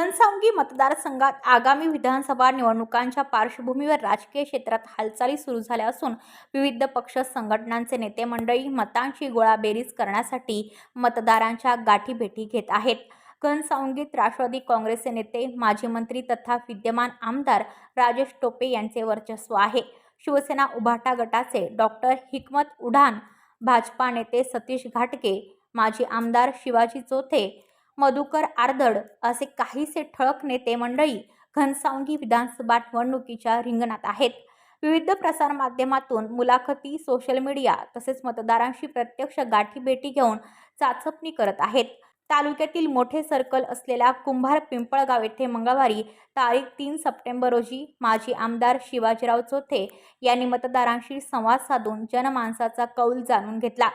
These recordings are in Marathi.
घनसावंगी मतदारसंघात आगामी विधानसभा निवडणुकांच्या पार्श्वभूमीवर राजकीय क्षेत्रात हालचाली सुरू झाल्या असून विविध पक्ष संघटनांचे नेते मंडळी मतांची गोळाबेरीज करण्यासाठी मतदारांच्या गाठीभेटी घेत आहेत. घनसावंगीत राष्ट्रवादी काँग्रेसचे नेते माजी मंत्री तथा विद्यमान आमदार राजेश टोपे यांचे वर्चस्व आहे. शिवसेना उभाटा गटाचे डॉक्टर हिकमत उढान भाजपा नेते सतीश घाटके माजी आमदार शिवाजी चोथे मधुकर आर्दड असे काहीसे ठळक नेते मंडळी घनसावंगी विधानसभा निवडणुकीच्या रिंगणात आहेत. विविध प्रसारमाध्यमातून मुलाखती सोशल मीडिया तसेच मतदारांशी प्रत्यक्ष गाठीभेटी घेऊन चाचपणी करत आहेत. तालुक्यातील मोठे सर्कल असलेल्या कुंभार पिंपळगाव येथे मंगळवारी तारीख तीन सप्टेंबर रोजी माजी आमदार शिवाजीराव चोथे यांनी मतदारांशी संवाद साधून जनमानसाचा कौल जाणून घेतला.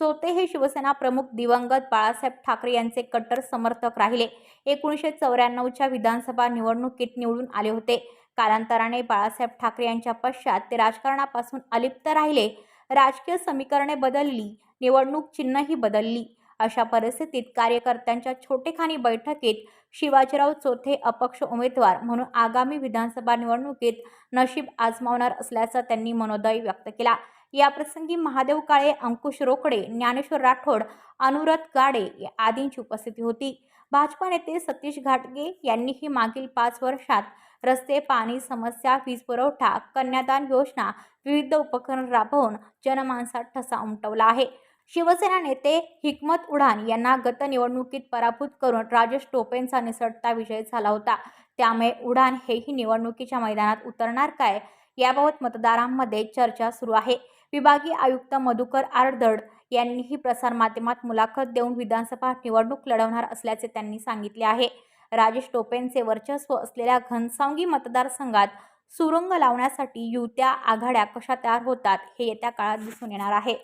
चोते हे शिवसेना प्रमुख दिवंगत बाळासाहेब ठाकरे यांचे कट्टर समर्थक राहिले. एकोणीसशे चौऱ्याण्णवच्या विधानसभा निवडणुकीत निवडून आले होते. कालांतराने बाळासाहेब ठाकरे यांच्या पश्चात ते राजकारणापासून अलिप्त राहिले. राजकीय समीकरणे बदलली निवडणूक चिन्हही बदलली. अशा परिस्थितीत कार्यकर्त्यांच्या छोटेखानी बैठकीत शिवाजीराव चोथे अपक्ष उमेदवार म्हणून आगामी विधानसभा निवडणुकीत नशीब आजमावणार असल्याचा त्यांनी मनोदय व्यक्त केला. याप्रसंगी महादेव काळे अंकुश रोकडे ज्ञानेश्वर राठोड अनुरत गाडे आदींची उपस्थिती होती. भाजपा नेते सतीश घाटगे यांनीही मागील पाच वर्षात रस्ते पाणी समस्या वीज पुरवठा कन्यादान योजना विविध उपक्रम राबवून जनमानसात ठसा उमटवला आहे. शिवसेना नेते हिकमत उडान यांना गत निवडणुकीत पराभूत करून राजेश टोपेंचा निसटता विजय झाला होता. त्यामुळे उडान हेही निवडणुकीच्या मैदानात उतरणार काय याबाबत मतदारांमध्ये चर्चा सुरू आहे. विभागीय आयुक्त मधुकर आरदड यांनीही प्रसारमाध्यमात मुलाखत देऊन विधानसभा निवडणूक लढवणार असल्याचे त्यांनी सांगितले आहे. राजेश टोपेंचे वर्चस्व असलेल्या घनसावंगी मतदारसंघात सुरुंग लावण्यासाठी युत्या आघाड्या कशा तयार होतात हे येत्या काळात दिसून येणार आहे.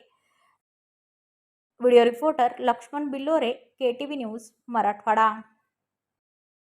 Video reporter Laxman Billore K T V news Marathwada.